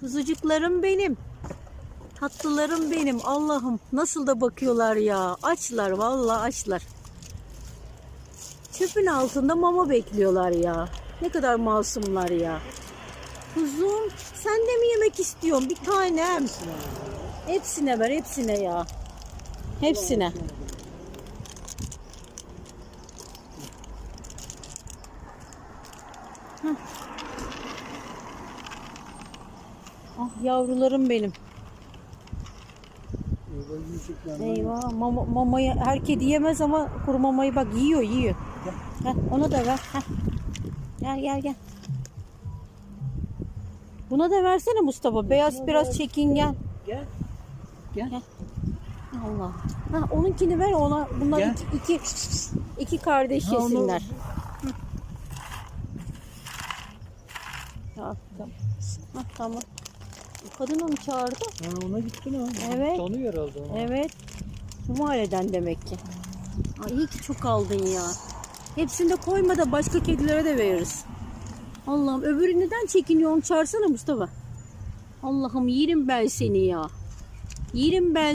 Kuzucuklarım benim. Tatlılarım benim. Allah'ım nasıl da bakıyorlar ya. Açlar vallahi açlar. Çöpün altında mama bekliyorlar ya. Ne kadar masumlar ya. Kuzum sen de mi yemek istiyorsun? Bir tanem. Hepsine ver hepsine ya. Hepsine. Hah. Ah yavrularım benim. Eyvah mama, mamayı her kedi yemez ama kuru mamayı bak yiyor yiyor. Heh, ona da ver. Heh. Gel gel gel. Buna da versene Mustafa. Beyaz biraz çekingen. Gel. Gel. Gel. Allah. Ha, onunkini ver ona. Bunlar Gel. iki, iki, iki kardeş Ha, onu- yesinler. Hı. Ha, tamam. Ha, tamam. Kadın onu çağırdı. Ha, ona gittin ha. Evet. Tanıyor herhalde onu. Evet. Bu mahalleden demek ki. Ay, iyi ki çok aldın ya. Hepsini de koyma da başka kedilere de veririz. Allah'ım öbürü neden çekiniyor onu çağırsana Mustafa. Allah'ım yerim ben seni ya. Yerim ben